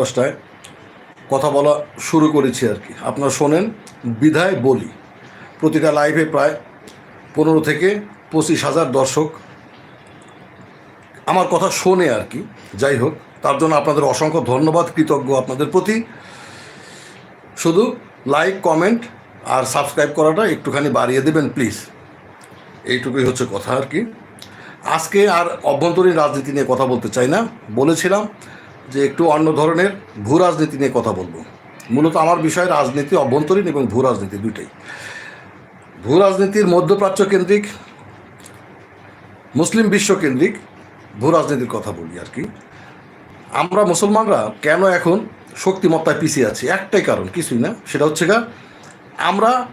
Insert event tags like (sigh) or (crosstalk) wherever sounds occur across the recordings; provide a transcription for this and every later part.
দশটায় কথা বলা শুরু করেছি আর কি। আপনারা শোনেন, বিধায় বলি। প্রতিটা লাইভে প্রায় পনেরো থেকে পঁচিশ হাজার দর্শক আমার কথা শোনে আর কি। যাই হোক, তার জন্য আপনাদের অসংখ্য ধন্যবাদ, কৃতজ্ঞ আপনাদের প্রতি। শুধু লাইক কমেন্ট আর সাবস্ক্রাইব করাটা একটুখানি বাড়িয়ে দেবেন প্লিজ এইটুকুই হচ্ছে কথা আর কি। আজকে আর অভ্যন্তরীণ রাজনীতি নিয়ে কথা বলতে চাই না। বলেছিলাম যে একটু অন্য ধরনের ভূ রাজনীতি নিয়ে কথা বলব। মূলত আমার বিষয় রাজনীতি, অভ্যন্তরীণ এবং ভূ রাজনীতি দুইটাই। ভূ রাজনীতির মধ্যপ্রাচ্য কেন্দ্রিক, মুসলিম বিশ্ব কেন্দ্রিক ভূ রাজনীতির কথা বলি আর কি। আমরা মুসলমানরা কেন এখন শক্তিমত্তায় পিছিয়ে আছি? একটাই কারণ, কিছুই না। সেটা হচ্ছে গা, আমরা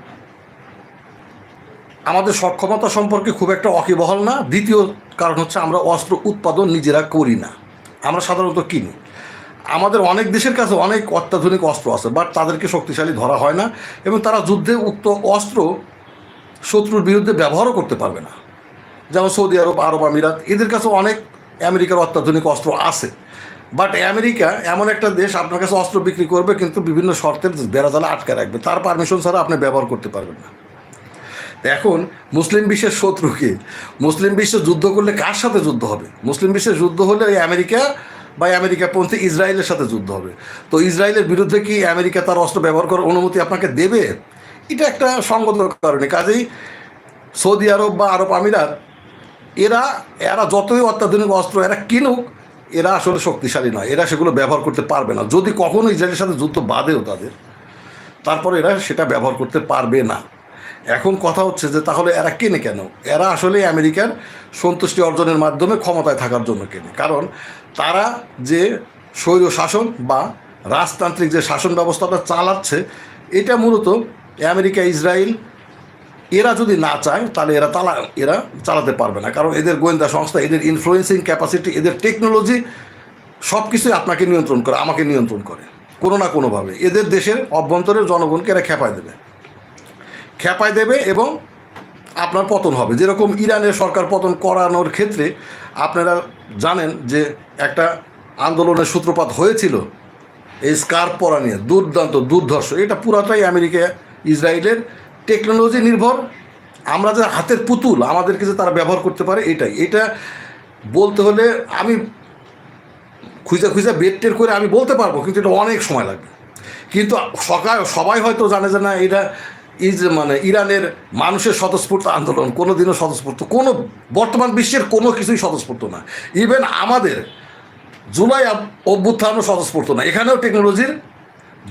আমাদের সক্ষমতা সম্পর্কে খুব একটা অকিবহল না। দ্বিতীয় কারণ হচ্ছে আমরা অস্ত্র উৎপাদন নিজেরা করি না। আমরা সাধারণত কিনি। আমাদের অনেক দেশের কাছে অনেক অত্যাধুনিক অস্ত্র আছে বাট তাদেরকে শক্তিশালী ধরা হয় না এবং তারা যুদ্ধে উক্ত অস্ত্র শত্রুর বিরুদ্ধে ব্যবহারও করতে পারবে না। যেমন সৌদি আরব আরব আমিরাত, এদের কাছে অনেক আমেরিকার অত্যাধুনিক অস্ত্র আছে। বাট আমেরিকা এমন একটা দেশ, আপনার কাছে অস্ত্র বিক্রি করবে, কিন্তু বিভিন্ন শর্তের বেড়াজালে আটকে রাখবে। তার পারমিশন ছাড়া আপনি ব্যবহার করতে পারবেন না। এখন মুসলিম বিশ্বের শত্রুকে মুসলিম বিশ্বে যুদ্ধ করলে কার সাথে যুদ্ধ হবে? মুসলিম বিশ্বের যুদ্ধ হলে আমেরিকা বা আমেরিকা আমেরিকাপন্থী ইসরায়েলের সাথে যুদ্ধ হবে। তো ইসরায়েলের বিরুদ্ধে কি আমেরিকা তার অস্ত্র ব্যবহার করার অনুমতি আপনাকে দেবে? এটা একটা সঙ্গত কারণে। কাজেই সৌদি আরব বা আরব আমিরাত, এরা এরা যতই অত্যাধুনিক অস্ত্র এরা কিনুক, এরা আসলে শক্তিশালী নয়। এরা সেগুলো ব্যবহার করতে পারবে না। যদি কখনো ইসরায়েলের সাথে যুদ্ধ বাঁধেও তাদের, তারপরে এরা সেটা ব্যবহার করতে পারবে না। এখন কথা হচ্ছে যে তাহলে এরা কেনে কেন? এরা আসলে আমেরিকার সন্তুষ্টি অর্জনের মাধ্যমে ক্ষমতায় থাকার জন্য কেনে। কারণ তারা যে স্বৈর শাসন বা রাজতান্ত্রিক যে শাসন ব্যবস্থাটা চালাচ্ছে, এটা মূলত আমেরিকা, ইসরায়েল, এরা যদি না চায়, তাহলে এরা তালা, এরা চালাতে পারবে না। কারণ এদের গোয়েন্দা সংস্থা, এদের ইনফ্লুয়েন্সিং ক্যাপাসিটি এদের টেকনোলজি সব কিছুই আপনাকে নিয়ন্ত্রণ করে, আমাকে নিয়ন্ত্রণ করে, কোনো না কোনোভাবে। এদের দেশের অভ্যন্তরের জনগণকে এরা খেপায় দেবে। খেপায় দেবে এবং আপনার পতন হবে। যেরকম ইরানের সরকার পতন করানোর ক্ষেত্রে আপনারা জানেন যে একটা আন্দোলনের সূত্রপাত হয়েছিল এই স্কার্প পরা নিয়ে, দুর্দান্ত, দুর্ধর্ষ। এটা পুরাটাই আমেরিকা, ইসরায়েলের টেকনোলজি নির্ভর। আমরা যে হাতের পুতুল, আমাদেরকে যে তারা ব্যবহার করতে পারে এটাই। এটা বলতে হলে আমি খুঁজে খুঁজে বেড টের করে আমি বলতে পারব, কিন্তু এটা অনেক সময় লাগবে। কিন্তু সকাল, সবাই হয়তো জানে যে না, এটা ইজ মানে ইরানের মানুষের স্বতঃস্ফূর্ত আন্দোলন কোনো দিনও স্বতঃস্ফূর্ত, কোনো বর্তমান বিশ্বের কোনো কিছুই স্বতঃস্ফূর্ত না। ইভেন আমাদের জুলাই অভ্যুত্থানও স্বতঃস্ফূর্ত না। এখানেও টেকনোলজির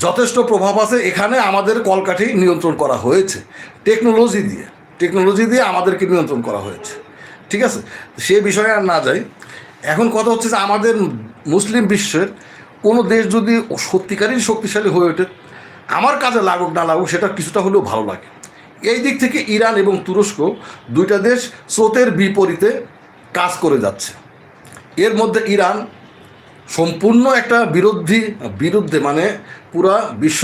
যথেষ্ট প্রভাব আছে। এখানে আমাদের কলকাঠি নিয়ন্ত্রণ করা হয়েছে। টেকনোলজি দিয়ে টেকনোলজি দিয়ে আমাদেরকে নিয়ন্ত্রণ করা হয়েছে। ঠিক আছে? সে বিষয়ে আর না যাই। এখন কথা হচ্ছে যে আমাদের মুসলিম বিশ্বের কোনো দেশ যদি সত্যিকারই শক্তিশালী হয়ে ওঠে আমার কাজে লাগুক না লাগুক, সেটা কিছুটা হলেও ভালো লাগে। এই দিক থেকে ইরান এবং তুরস্ক দুইটা দেশ স্রোতের বিপরীতে কাজ করে যাচ্ছে। এর মধ্যে ইরান সম্পূর্ণ একটা বিরোধী, বিরুদ্ধে মানে পুরা বিশ্ব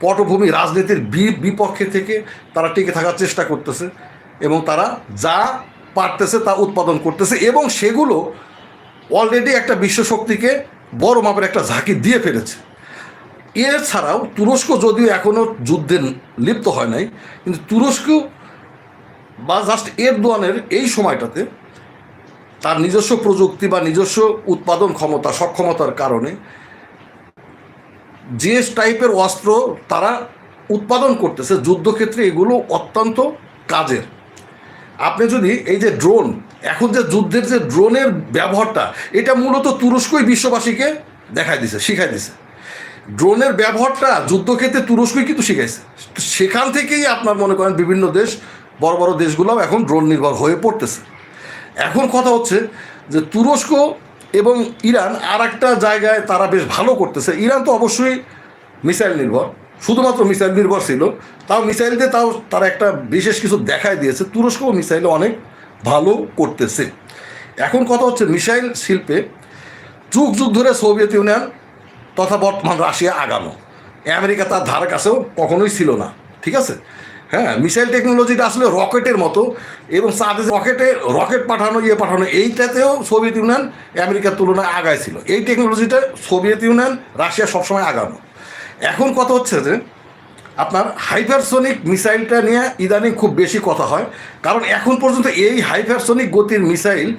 পটভূমি রাজনীতির বিপক্ষে থেকে তারা টিকে থাকার চেষ্টা করতেছে এবং তারা যা পারতেছে তা উৎপাদন করতেছে এবং সেগুলো অলরেডি একটা বিশ্ব শক্তিকে বড় মাপের একটা ঝাঁকি দিয়ে ফেলেছে। এছাড়াও তুরস্ক যদিও এখনও যুদ্ধে লিপ্ত হয় নাই, কিন্তু তুরস্ক বা জাস্ট এরদোয়ানের এই সময়টাতে তার নিজস্ব প্রযুক্তি বা নিজস্ব উৎপাদন ক্ষমতা, সক্ষমতার কারণে যে টাইপের অস্ত্র তারা উৎপাদন করতেছে, যুদ্ধক্ষেত্রে এগুলো অত্যন্ত কাজের। আপনি যদি এই যে ড্রোন এখন যে যুদ্ধের যে ড্রোনের ব্যবহারটা, এটা মূলত তুরস্কই বিশ্ববাসীকে দেখাই দিছে শিখায় দিছে। ড্রোনের ব্যবহারটা যুদ্ধক্ষেত্রে তুরস্কই কিন্তু শিখাইছে। সেখান থেকেই আপনার মনে করেন বিভিন্ন দেশ, বড় বড় দেশগুলোও এখন ড্রোন নির্ভর হয়ে পড়তেছে। এখন কথা হচ্ছে যে তুরস্ক এবং ইরান আর একটা জায়গায় তারা বেশ ভালো করতেছে। ইরান তো অবশ্যই মিসাইল নির্ভর, শুধুমাত্র মিসাইল নির্ভর ছিল। তাও মিসাইল দিয়ে তাও তারা একটা বিশেষ কিছু দেখায় দিয়েছে। তুরস্কও মিসাইলে অনেক ভালো করতেছে। এখন কথা হচ্ছে মিসাইল শিল্পে যুগ যুগ ধরে সোভিয়েত ইউনিয়ন তথা বর্তমান রাশিয়া আগানো। আমেরিকা তার ধারে কাছেও কখনোই ছিল না, ঠিক আছে? হ্যাঁ মিসাইল টেকনোলজিটা আসলে রকেটের মতো এবং চাঁদে রকেটে, রকেট পাঠানো ইয়ে পাঠানো, এইটাতেও সোভিয়েত ইউনিয়ন আমেরিকার তুলনায় আগায় ছিল। এই টেকনোলজিটা সোভিয়েত ইউনিয়ন, রাশিয়া সবসময় আগানো। এখন কথা হচ্ছে যে, আপনার হাইপারসোনিক মিসাইলটা নিয়ে ইদানিং খুব বেশি কথা হয়, কারণ এখন পর্যন্ত এই হাইপারসোনিক গতির মিসাইল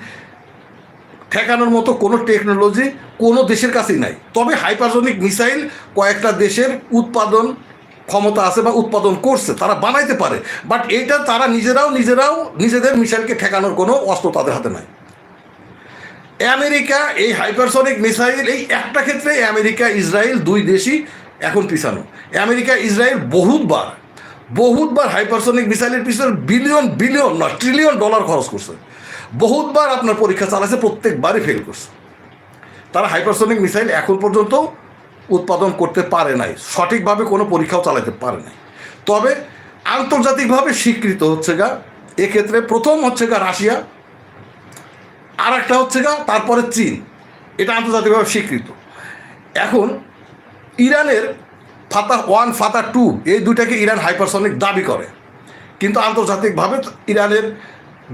ঠেকানোর মতো কোনো টেকনোলজি কোনো দেশের কাছেই নাই। তবে হাইপারসোনিক মিসাইল কয়েকটা দেশের উৎপাদন ক্ষমতা আছে বা উৎপাদন করছে, তারা বানাইতে পারে। বাট এইটা তারা নিজেরাও নিজেরাও নিজেদের মিসাইলকে ঠেকানোর কোনো অস্ত্র তাদের হাতে নাই। আমেরিকা, এই হাইপারসনিক মিসাইল এই একটা ক্ষেত্রে আমেরিকা, ইসরায়েল দুই দেশই এখন পিছানো। আমেরিকা, ইসরায়েল বহুতবার বহুতবার হাইপারসনিক মিসাইলের পিছনে বিলিয়ন বিলিয়ন নয় ট্রিলিয়ন ডলার খরচ করছে। বহুতবার আপনার পরীক্ষা চালাচ্ছে প্রত্যেকবারই ফেল করছে। তারা হাইপারসনিক মিসাইল এখন পর্যন্ত উৎপাদন করতে পারে নাই, সঠিকভাবে কোনো পরীক্ষাও চালাতে পারে নাই। তবে আন্তর্জাতিকভাবে স্বীকৃত হচ্ছে গা, এক্ষেত্রে প্রথম হচ্ছে গা রাশিয়া আর একটা হচ্ছে গা তারপরে চীন, এটা আন্তর্জাতিকভাবে স্বীকৃত। এখন ইরানের ফাতা ওয়ান, ফাতা টু, এই দুটাকে ইরান হাইপারসনিক দাবি করে। কিন্তু আন্তর্জাতিকভাবে ইরানের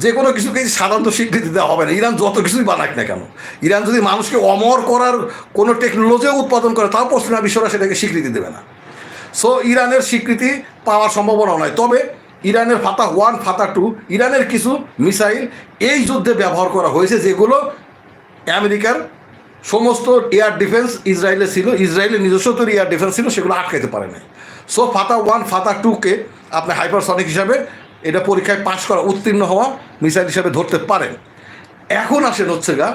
যে কোনো কিছুকে সাধারণত স্বীকৃতি দেওয়া হবে না। ইরান যত কিছুই বানাক না কেন, ইরান যদি মানুষকে অমর করার কোনো টেকনোলজিও উৎপাদন করে, তাও পশ্চিমা বিশ্বরা সেটাকে স্বীকৃতি দেবে না। সো ইরানের স্বীকৃতি পাওয়ার সম্ভাবনা নয় তবে ইরানের ফাতা ওয়ান, ফাতা টু, ইরানের কিছু মিসাইল এই যুদ্ধে ব্যবহার করা হয়েছে, যেগুলো আমেরিকার সমস্ত এয়ার ডিফেন্স ইসরায়েলে ছিল ইসরায়েলের নিজস্ব তৈরি এয়ার ডিফেন্স ছিল, সেগুলো আটকাইতে পারে নাই। সো ফাতা ওয়ান, ফাতা টুকে আপনি হাইপারসনিক হিসাবে এটা পরীক্ষায় পাশ করা, উত্তীর্ণ হওয়া মিসাইল হিসাবে ধরতে পারেন। এখন আসেন হচ্ছে গা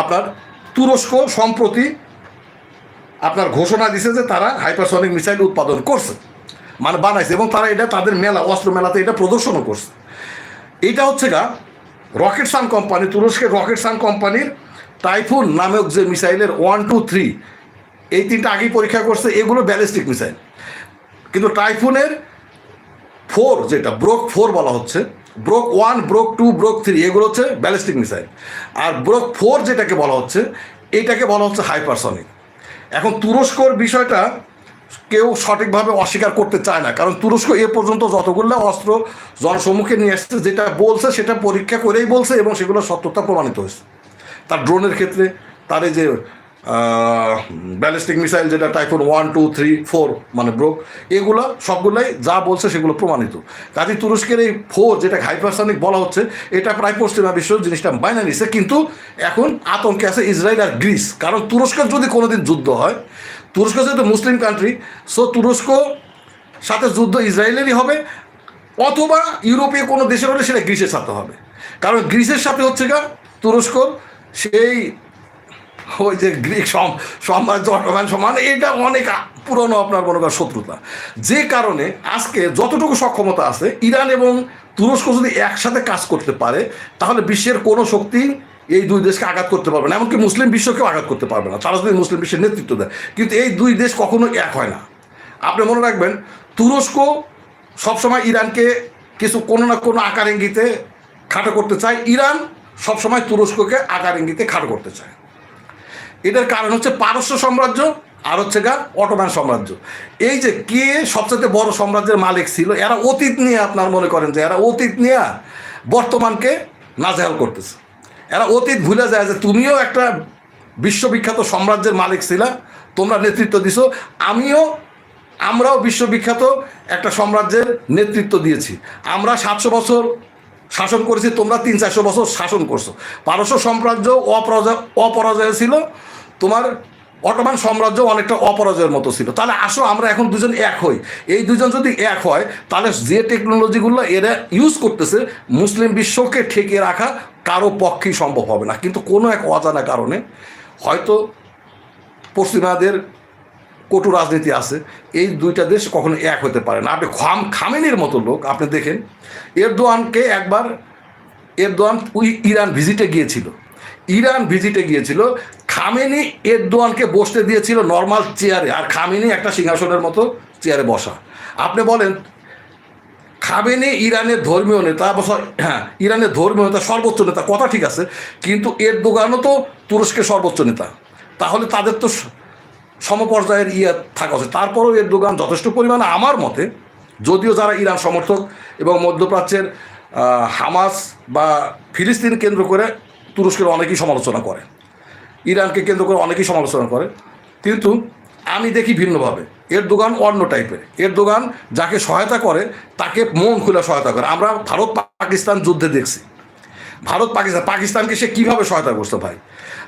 আপনার তুরস্ক সম্প্রতি আপনার ঘোষণা দিছে যে তারা হাইপারসনিক মিসাইল উৎপাদন করছে মানে বানাইছে, এবং তারা এটা তাদের মেলা, অস্ত্র মেলাতে এটা প্রদর্শনও করছে। এটা হচ্ছে গা রকেট সান কোম্পানি, তুরস্কের রকেট সান কোম্পানির টাইফুন নামক যে মিসাইলের ওয়ান, টু, থ্রি, এই তিনটা আগেই পরীক্ষা করছে, এগুলো ব্যালিস্টিক মিসাইল। কিন্তু টাইফুনের ফোর যেটা, ব্রোক ফোর বলা হচ্ছে, block one, block two, block three, এগুলো হচ্ছে ব্যালিস্টিক মিসাইল। আর ব্রোক ফোর যেটাকে বলা হচ্ছে এইটাকে বলা হচ্ছে হাইপারসনিক। এখন তুরস্কর বিষয়টা কেউ সঠিকভাবে অস্বীকার করতে চায় না, কারণ তুরস্ক এ পর্যন্ত যতগুলো অস্ত্র জনসম্মুখে নিয়ে আসছে যেটা বলছে সেটা পরীক্ষা করেই বলছে এবং সেগুলো সত্যতা প্রমাণিত হয়েছে। তার ড্রোনের ক্ষেত্রে, তার এই যে ব্যালিস্টিক মিসাইল যেটা Tayfun one two three four মানে ব্রোক এগুলো সবগুলোই যা বলছে সেগুলো প্রমাণিত। কাজে তুরস্কের এই ফোর যেটা হাইপারসনিক বলা হচ্ছে, এটা প্রায় পশ্চিমা বিশ্ব জিনিসটা বাইনা নিছে, কিন্তু এখন আতঙ্কে আছে ইসরায়েল আর গ্রিস। কারণ তুরস্কের যদি কোনোদিন যুদ্ধ হয়, তুরস্ক যেহেতু মুসলিম কান্ট্রি সো তুরস্ক সাথে যুদ্ধ ইসরায়েলেরই হবে, অথবা ইউরোপীয় কোনো দেশের হলে সেটা গ্রিসের সাথে হবে। কারণ গ্রিসের সাথে হচ্ছে গা তুরস্ক সেই ওই যে গ্রিক সম- সাম্রাজ্য অটোম্যান সমান এটা অনেক পুরনো আপনার মনে করেন শত্রুতা। যে কারণে আজকে যতটুকু সক্ষমতা আছে, ইরান এবং তুরস্ক যদি একসাথে কাজ করতে পারে, তাহলে বিশ্বের কোনো শক্তি এই দুই দেশকে আঘাত করতে পারবে না। এমনকি মুসলিম বিশ্বকেও আঘাত করতে পারবে না। তারা যদি মুসলিম বিশ্বের নেতৃত্ব দেয়, কিন্তু এই দুই দেশ কখনো এক হয় না। আপনি মনে রাখবেন, তুরস্ক সবসময় ইরানকে কিছু কোনো না কোনো আকার ইঙ্গিতে খাটো করতে চায়। ইরান সবসময় তুরস্ককে আকার ইঙ্গিতে খাটো করতে চায়। এটার কারণ হচ্ছে পারস্য সাম্রাজ্য আর হচ্ছে গা অটোম্যান সাম্রাজ্য। এই যে কে সবচেয়ে বড় সাম্রাজ্যের মালিক ছিল, এরা অতীত নিয়ে আপনার মনে করেন যে এরা অতীত নিয়ে বর্তমানকে নাজেহাল করতেছে। এরা অতীত ভুলে যায় যে তুমিও একটা বিশ্ববিখ্যাত সাম্রাজ্যের মালিক ছিলা, তোমরা নেতৃত্ব দিছো, আমিও, আমরাও বিশ্ববিখ্যাত একটা সাম্রাজ্যের নেতৃত্ব দিয়েছি। আমরা সাতশো বছর শাসন করেছি, তোমরা তিন চারশো বছর শাসন করছ। পারস্য সাম্রাজ্য অপরাজয় অপরাজয় ছিল তোমার অটোমান সাম্রাজ্য অনেকটা অপরাজয়ের মতো ছিল। তাহলে আসো, আমরা এখন দুজন এক হই। এই দুজন যদি এক হয়, তাহলে যে টেকনোলজিগুলো এরা ইউজ করতেছে, মুসলিম বিশ্বকে ঠেকে রাখা কারও পক্ষেই সম্ভব হবে না। কিন্তু কোনো এক অজানা কারণে, হয়তো পশ্চিমাদের কটু রাজনীতি আছে, এই দুইটা দেশ কখনো এক হতে পারে না। আপনি খাম, খামেনির মতো লোক, আপনি দেখেন, এরদোয়ানকে একবার, এরদোয়ান ইরান ভিজিটে গিয়েছিল। ইরান ভিজিটে গিয়েছিল খামেনি এরদোয়ানকে বসতে দিয়েছিল নর্মাল চেয়ারে আর খামেনি একটা সিংহাসনের মতো চেয়ারে বসা। আপনি বলেন, খামেনি ইরানের ধর্মীয় নেতা হ্যাঁ ইরানের ধর্মীয় নেতা, সর্বোচ্চ নেতা, কথা ঠিক আছে, কিন্তু এর দোকানও তো তুরস্কের সর্বোচ্চ নেতা। তাহলে তাদের তো সমপর্যায়ের ইয়ে থাকা উচিত। তারপরেও এর দোকান যথেষ্ট পরিমাণে আমার মতে, যদিও যারা ইরান সমর্থক এবং মধ্যপ্রাচ্যের হামাস বা ফিলিস্তিন কেন্দ্র করে তুরস্কের অনেকেই সমালোচনা করে। ইরানকে কেন্দ্র করে অনেকেই সমালোচনা করে। কিন্তু আমি দেখি ভিন্নভাবে। এর দোকান অন্য টাইপের। এর দোকান যাকে সহায়তা করে, তাকে মন খুলে সহায়তা করে। আমরা ভারত পাকিস্তান যুদ্ধে দেখছি। ভারত পাকিস্তান, পাকিস্তানকে সে কীভাবে সহায়তা করছে ভাই?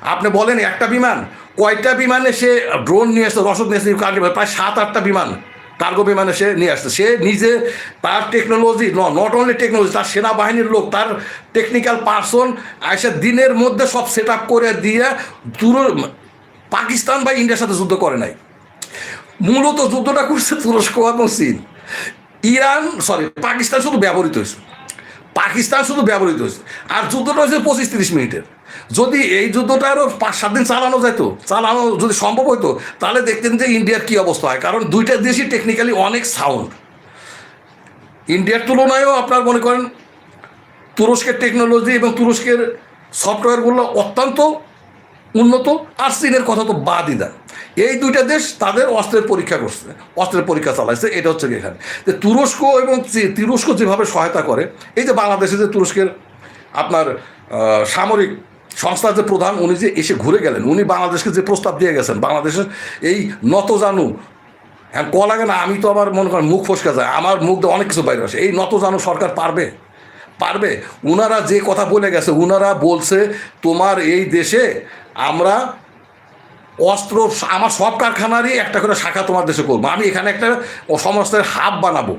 আপনি বলেন একটা বিমান, কয়টা বিমানে সে ড্রোন নিয়ে আসছে রসদ নিয়ে কার্গো প্রায় সাত আটটা বিমান। কার্গো বিমানে সে নিয়ে আসছে। সে নিজে তার টেকনোলজি নট অনলি টেকনোলজি তার সেনাবাহিনীর লোক, তার টেকনিক্যাল পার্সন এসে দিনের মধ্যে সব সেট আপ করে দিয়ে তুর পাকিস্তান বা ইন্ডিয়ার সাথে যুদ্ধ করে নাই। মূলত যুদ্ধটা করছে তুরস্ক এবং চীন। ইরান সরি পাকিস্তান শুধু ব্যবহৃত হয়েছে। পাকিস্তান শুধু ব্যবহৃত হয়েছে। আর যুদ্ধটা হয়েছে পঁচিশ তিরিশ মিনিটের। যদি এই যুদ্ধটা আরও পাঁচ সাত দিন চালানো যেত, চালানো যদি সম্ভব হতো তাহলে দেখতেন যে ইন্ডিয়ার কী অবস্থা হয়। কারণ দুইটা দেশই টেকনিক্যালি অনেক সাউন্ড ইন্ডিয়ার তুলনায়ও আপনার মনে করেন তুরস্কের টেকনোলজি এবং তুরস্কের সফটওয়্যারগুলো অত্যন্ত উন্নত, আর চীনের কথা তো বাদই দেন। এই দুইটা দেশ তাদের অস্ত্রের পরীক্ষা করছে, অস্ত্রের পরীক্ষা চালাইছে, এটা হচ্ছে এখানে। যে তুরস্ক এবং তুরস্ক যেভাবে সহায়তা করে, এই যে বাংলাদেশে যে তুরস্কের আপনার সামরিক সংস্থার যে প্রধান, উনি যে এসে ঘুরে গেলেন, উনি বাংলাদেশকে যে প্রস্তাব দিয়ে গেছেন, বাংলাদেশের এই নতজানু হ্যাঁ ক লাগে না, আমি তো আবার মনে করেন মুখ ফসকা যায়, আমার মুখ দিয়ে অনেক কিছু বাইরে আসে। এই নতজানু সরকার পারবে? পারবে? উনারা যে কথা বলে গেছে, উনারা বলছে, তোমার এই দেশে আমরা অস্ত্র, আমার সব কারখানারই একটা করে শাখা তোমার দেশে করব। আমি এখানে একটা সমস্তের হাব বানাবো।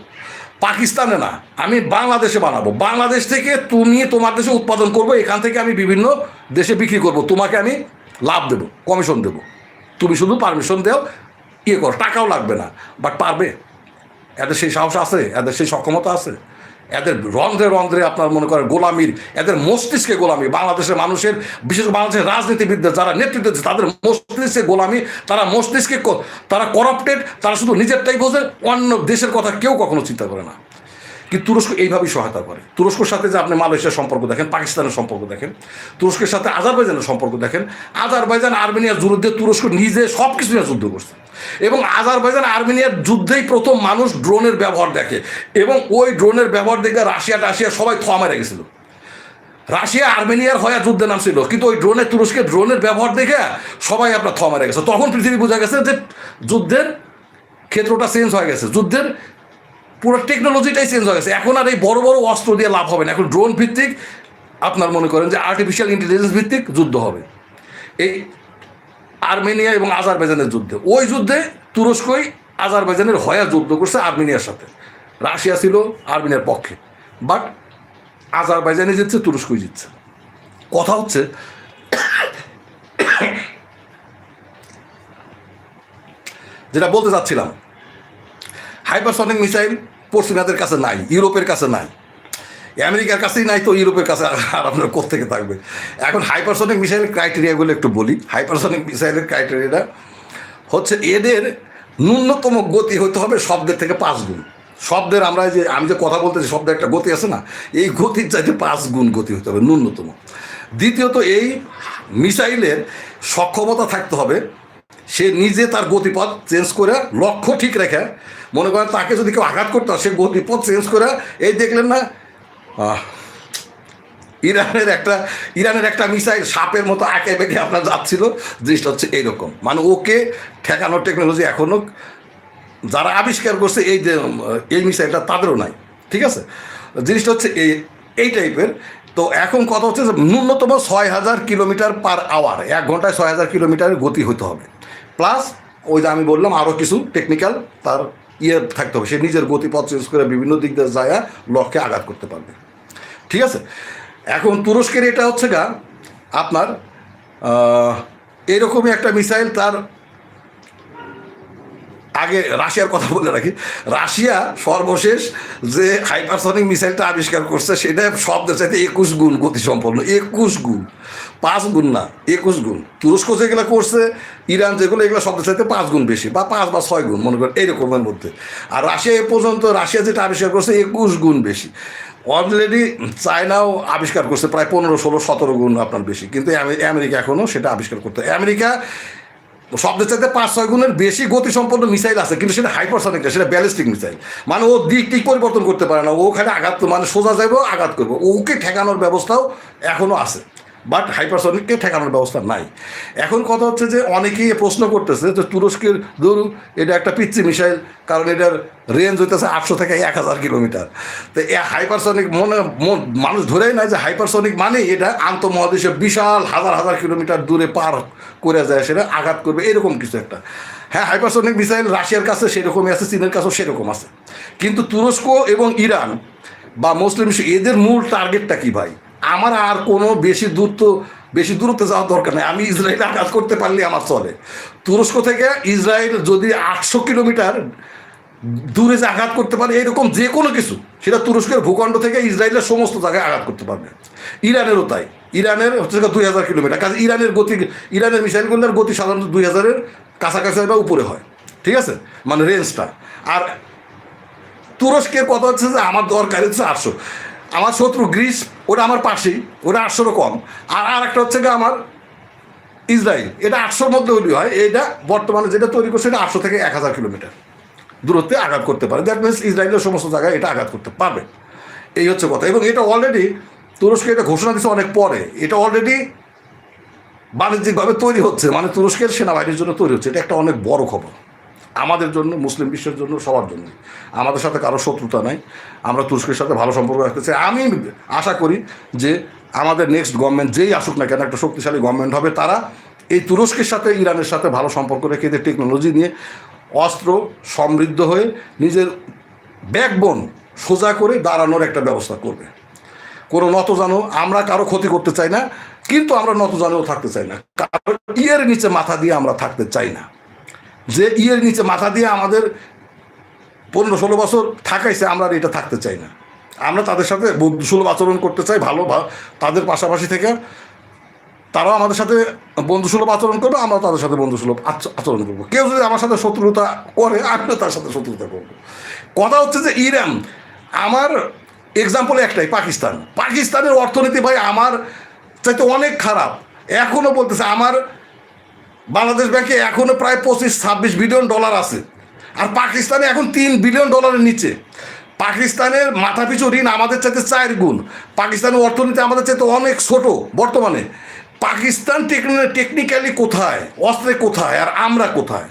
পাকিস্তানে না, আমি বাংলাদেশে বানাবো। বাংলাদেশ থেকে তুমি তোমার দেশে উৎপাদন করব। এখান থেকে আমি বিভিন্ন দেশে বিক্রি করব, তোমাকে আমি লাভ দেবো কমিশন দেবো। তুমি শুধু পারমিশন দেও ইয়ে করো, টাকাও লাগবে না। বাট পারবে। এদের সেই সাহস আছে, এদের সেই সক্ষমতা আছে। এদের রন্ধ্রে রন্ধ্রে আপনার মনে করেন গোলামির, এদের মস্তিষ্কে গোলামি। বাংলাদেশের মানুষের, বিশেষ বাংলাদেশের রাজনীতিবিদদের যারা নেতৃত্ব দিচ্ছে, তাদের মস্তিষ্কে গোলামি, তারা মস্তিষ্কে তারা করাপ্টেড তারা শুধু নিজেরটাই বোঝে, অন্য দেশের কথা কেউ কখনো চিন্তা করে না। কিন্তু তুরস্ক এইভাবেই সহায়তা করে। তুরস্কের সাথে যে আপনি মালয়েশিয়ার সম্পর্ক দেখেন, পাকিস্তানের সম্পর্ক দেখেন, তুরস্কের সাথে আজারবাইজানের সম্পর্ক দেখেন, আজারবাইজান আর্মেনিয়ার যুদ্ধে তুরস্ক নিজে সব কিছু নিয়ে যুদ্ধ করছে। এবং আজারবাইজান, আর্মেনিয়ার যুদ্ধেই প্রথম মানুষ ড্রোনের ব্যবহার দেখে এবং ওই ড্রোনের ব্যবহার দেখে রাশিয়া, টাশিয়া সবাই থোয়া মেরে গেছিল। রাশিয়া, আর্মেনিয়ার হয়ে যুদ্ধে নামছিল, কিন্তু ওই ড্রোনের তুরস্কের ড্রোনের ব্যবহার দেখে সবাই আপনার থোয়া মেরে গেছে। তখন পৃথিবী বোঝা গেছে যে যুদ্ধের ক্ষেত্রটা চেঞ্জ হয়ে গেছে। যুদ্ধের পুরো টেকনোলজিটাই চেঞ্জ হয়ে গেছে। এখন আর এই বড় বড় অস্ত্র দিয়ে লাভ হবে না। এখন ড্রোন ভিত্তিক আপনার মনে করেন যে আর্টিফিশিয়াল ইন্টেলিজেন্স ভিত্তিক যুদ্ধ হবে। এই আর্মেনিয়া এবং আজারবাইজানের যুদ্ধে। ওই যুদ্ধে তুরস্কই আজারবাইজানের হয়া যুদ্ধ করছে আর্মেনিয়ার সাথে। রাশিয়া ছিল আর্মেনিয়ার পক্ষে। বাট আজারবাইজানে জিতছে, তুরস্কই জিতছে। কথা হচ্ছে, (coughs) যেটা বলতে চাচ্ছিলাম হাইপারসনিক মিসাইল পশ্চিমাদের কাছে নাই, ইউরোপের কাছে নাই। আমেরিকার কাছেই নাই তো ইউরোপের কাছে আর আপনার কোথেকে থাকবে? এখন হাইপারসনিক মিসাইলের ক্রাইটেরিয়াগুলো একটু বলি। হাইপারসনিক মিসাইলের ক্রাইটেরিয়াটা হচ্ছে এদের ন্যূনতম গতি হতে হবে শব্দের থেকে পাঁচ গুণ। শব্দের আমরা যে আমি যে কথা বলতেছি, শব্দের একটা গতি আছে না? এই গতির চাইতে পাঁচ গুণ গতি হতে হবে, ন্যূনতম। দ্বিতীয়ত এই মিসাইলের সক্ষমতা থাকতে হবে। সে নিজে তার গতিপথ চেঞ্জ করে লক্ষ্য ঠিক রেখে মনে করেন তাকে যদি কেউ আঘাত করতে সে গতিপথ চেঞ্জ করে, এই দেখলেন না? ইরানের একটা ইরানের একটা মিসাইল সাপের মতো আঁকে বেঁকে আপনার যাচ্ছিল। জিনিসটা হচ্ছে এইরকম। মানে ওকে ঠেকানোর টেকনোলজি এখনও যারা আবিষ্কার করছে এই যে, এই মিসাইলটা তাদেরও নাই। ঠিক আছে? জিনিসটা হচ্ছে এই এই টাইপের তো এখন কথা হচ্ছে যে ন্যূনতম ছয় হাজার কিলোমিটার পার আওয়ার এক ঘন্টায় ছয় হাজার কিলোমিটারের গতি হতে হবে। প্লাস ওই যে আমি বললাম আরও কিছু টেকনিক্যাল তার ইয়ে থাকতে হবে। সে নিজের গতিপথ চেঞ্জ করে বিভিন্ন দিক দিয়ে যায়, লক্ষ্যে আঘাত করতে পারবে। ঠিক আছে? এখন তুরস্কের এটা হচ্ছে গা, আপনার এরকমই একটা মিসাইল তার আগে রাশিয়ার কথা বলে রাখি। রাশিয়া সর্বশেষ যে হাইপারসনিক মিসাইলটা আবিষ্কার করছে, সেটা শব্দের চাইতে একুশ গুণ গতিসম্পন্ন। একুশ গুণ। পাঁচ গুণ না, একুশ গুণ। তুরস্ক যেগুলো করছে, ইরান যেগুলো, এগুলো শব্দের চাইতে পাঁচ গুণ বেশি বা পাঁচ বা ছয় গুণ, মনে করেন এইরকমের মধ্যে। আর রাশিয়া এ পর্যন্ত, রাশিয়া যেটা আবিষ্কার করছে, একুশ গুণ বেশি। অলরেডি চায়নাও আবিষ্কার করছে প্রায় পনেরো, ষোলো, সতেরো গুণ আপনার বেশি। কিন্তু আমেরিকা এখনও সেটা আবিষ্কার করতে আমেরিকা শব্দের চাইতে পাঁচ, ছয় গুণের বেশি গতি সম্পন্ন মিসাইল আছে, কিন্তু সেটা হাইপারসনিক না, সেটা ব্যালিস্টিক মিসাইল মানে ও দিকটি পরিবর্তন করতে পারে না ওখানে আঘাত মানে সোজা যাইব, আঘাত করব। ওকে ঠেকানোর ব্যবস্থাও এখনও আছে। বাট হাইপারসনিককে ঠেকানোর ব্যবস্থা নাই। এখন কথা হচ্ছে যে অনেকেই প্রশ্ন করতেছে যে তুরস্কের ধরু এটা একটা পিচ্ছি মিসাইল, কারণ এটার রেঞ্জ হইতেছে আটশো থেকে এক হাজার কিলোমিটার। তো এ হাইপারসনিক মনে, মন- মানুষ ধরেই নাই যে হাইপারসনিক মানে এটা আন্তঃমহাদেশে বিশাল হাজার হাজার কিলোমিটার দূরে পার করে যায়, সেটা আঘাত করবে, এরকম কিছু একটা। হ্যাঁ হাইপারসনিক মিসাইল রাশিয়ার কাছে সেরকমই আছে, চীনের কাছেও সেরকম আছে। কিন্তু তুরস্ক এবং ইরান বা মুসলিম, এদের মূল টার্গেটটা কি ভাই? আমার আর কোনো বেশি দূর তো বেশি দূরত্বে যাওয়ার দরকার নেই। আমি ইসরায়েলে আঘাত করতে পারলে আমার চলে। তুরস্ক থেকে ইসরায়েল যদি আটশো কিলোমিটার দূরে যে আঘাত করতে পারে, এরকম যে কোনো কিছু, সেটা তুরস্কের ভূখণ্ড থেকে ইসরায়েলের সমস্ত জায়গায় আঘাত করতে পারবে। ইরানেরও তাই। ইরানের হচ্ছে দুই হাজার কিলোমিটার। কাজে ইরানের গতি, ইরানের মিসাইলগুলোর গতি সাধারণত দুই হাজারের কাছাকাছি বা উপরে হয়। ঠিক আছে? মানে রেঞ্জটা আর তুরস্কের কথা হচ্ছে যে আমার দরকার হচ্ছে আটশো। আমার শত্রু গ্রিস, ওটা আমার পাশেই, ওটা আটশোরও কম। আর আর একটা হচ্ছে গিয়ে আমার ইসরায়েল, এটা আটশোর মধ্যে হলেই হয়, এটা বর্তমানে যেটা তৈরি করছে, এটা আটশো থেকে এক হাজার কিলোমিটার। দূরত্বে আঘাত করতে পারে। দ্যাট মিনস ইসরায়েলের সমস্ত জায়গায় এটা আঘাত করতে পারবে। এই হচ্ছে কথা। এবং এটা অলরেডি তুরস্ক এটা ঘোষণা দিচ্ছে অনেক পরে। এটা অলরেডি বাণিজ্যিকভাবে তৈরি হচ্ছে মানে তুরস্কের সেনাবাহিনীর জন্য তৈরি হচ্ছে। এটা একটা অনেক বড় খবর। আমাদের জন্য, মুসলিম বিশ্বের জন্য, সবার জন্য। আমাদের সাথে কারও শত্রুতা নাই। আমরা তুরস্কের সাথে ভালো সম্পর্ক রাখতে চাই। আমি আশা করি যে আমাদের নেক্সট গভর্নমেন্ট যেই আসুক না কেন, একটা শক্তিশালী গভর্নমেন্ট হবে, তারা এই তুরস্কের সাথে, ইরানের সাথে ভালো সম্পর্ক রেখে এদের টেকনোলজি নিয়ে অস্ত্র সমৃদ্ধ হয়ে নিজের ব্যাকবোন সোজা করে দাঁড়ানোর একটা ব্যবস্থা করবে। কোনো নত জানো আমরা কারও ক্ষতি করতে চাই না, কিন্তু আমরা নত জানেও থাকতে চাই না। কারণ ইয়ের নিচে মাথা দিয়ে আমরা থাকতে চাই না। যে ইয়ের নিচে মাথা দিয়ে আমাদের পনেরো ষোলো বছর থাকাইছে, আমরা এটা থাকতে চাই না। আমরা তাদের সাথে বন্ধুসুলভ আচরণ করতে চাই, ভালো তাদের পাশাপাশি থেকে তারাও আমাদের সাথে বন্ধুসুলভ আচরণ করবে আমরা তাদের সাথে বন্ধুসুলভ আচ- আচরণ করব। কেউ যদি আমার সাথে শত্রুতা করে, আমিও তার সাথে শত্রুতা করব। কথা হচ্ছে যে ইরান, আমার এক্সাম্পল একটাই, পাকিস্তান। পাকিস্তানের অর্থনীতি ভাই আমার চাইতে অনেক খারাপ। এখনও বলতেছে, আমার বাংলাদেশ ব্যাংকে এখনও প্রায় পঁচিশ, ছাব্বিশ বিলিয়ন ডলার আছে। আর পাকিস্তানে এখন তিন বিলিয়ন ডলারের নিচে। পাকিস্তানের মাথাপিছু ঋণ আমাদের চাইতে চার গুণ। পাকিস্তানের অর্থনীতি আমাদের চাইতে অনেক ছোট বর্তমানে। পাকিস্তান টেকনিক্যালি কোথায়? অস্ত্রে কোথায়? আর আমরা কোথায়?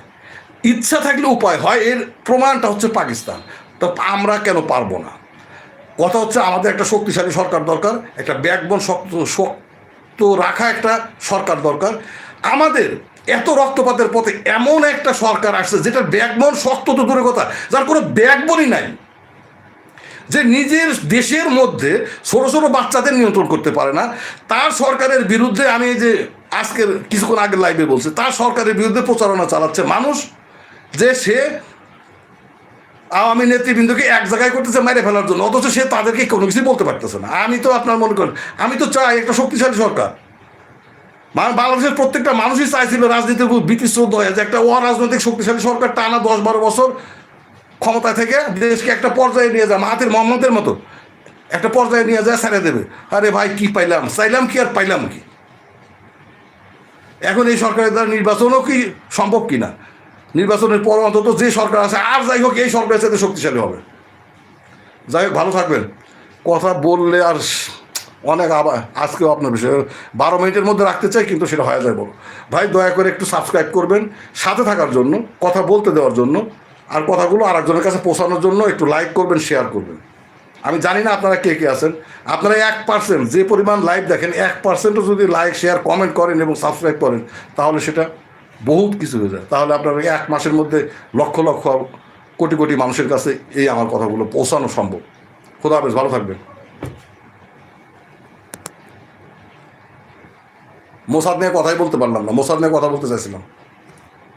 ইচ্ছা থাকলে উপায় হয়, এর প্রমাণটা হচ্ছে পাকিস্তান। তো আমরা কেন পারব না? কথা হচ্ছে আমাদের একটা শক্তিশালী সরকার দরকার, একটা ব্যাকবন শক্ত শক্ত রাখা একটা সরকার দরকার। আমাদের এত রক্তপাতের পথে এমন একটা সরকার আসছে, যেটার ব্যাকবন শক্ত তো দূরের কথা, যার কোনো ব্যাকবনই নাই, যে নিজের দেশের মধ্যে ছোট ছোট বাচ্চাদের নিয়ন্ত্রণ করতে পারে না। তার সরকারের বিরুদ্ধে আমি যে আজকের কিছুক্ষণ আগে লাইভে বলছি, তার সরকারের বিরুদ্ধে প্রচারণা চালাচ্ছে মানুষ, যে সে আওয়ামী নেতৃবৃন্দকে এক জায়গায় করতেছে মেরে ফেলার জন্য, অথচ সে তাদেরকে কোনো কিছুই বলতে পারতেছে না। আমি তো আপনার মনে করেন, আমি তো চাই একটা শক্তিশালী সরকার। বাংলাদেশের প্রত্যেকটা মানুষই চাইছিল রাজনীতির উপর বিতিশ্রদ্ধ হয়ে যে একটা অরাজনৈতিক শক্তিশালী সরকার টানা দশ বারো বছর ক্ষমতা থেকে দেশকে একটা পর্যায়ে নিয়ে যায় মাহাতির মোহাম্মদের মতো। একটা পর্যায়ে নিয়ে যায়, ছেড়ে দেবে। আরে ভাই, কি পাইলাম? চাইলাম কি আর পাইলাম কি? এখন এই সরকারের দ্বারা নির্বাচনও কি সম্ভব কি না নির্বাচনের পর অন্তত যে সরকার আছে, আর যাই হোক, এই সরকারের সাথে শক্তিশালী হবে। যাই হোক, ভালো থাকবেন। কথা বললে আর অনেক আবার আজকেও আপনার বিষয়ে, বারো মিনিটের মধ্যে রাখতে চাই, কিন্তু সেটা হয়ে যায় বলো। ভাই, দয়া করে একটু সাবস্ক্রাইব করবেন, সাথে থাকার জন্য, কথা বলতে দেওয়ার জন্য, আর কথাগুলো আর একজনের কাছে পৌঁছানোর জন্য একটু লাইক করবেন শেয়ার করবেন। আমি জানি না আপনারা কে কে আছেন। আপনারা এক পার্সেন্ট যে পরিমাণ লাইভ দেখেন, এক পার্সেন্টও যদি লাইক শেয়ার কমেন্ট করেন এবং সাবস্ক্রাইব করেন, তাহলে সেটা বহুত কিছু হয়ে যায়। তাহলে আপনার এক মাসের মধ্যে লক্ষ লক্ষ কোটি কোটি মানুষের কাছে এই আমার কথাগুলো পৌঁছানো সম্ভব। খোদা হাফেজ, ভালো থাকবেন। মোসাদ নিয়ে কথাই বলতে পারলাম না মোসাদ নিয়ে কথা বলতে চাইছিলাম।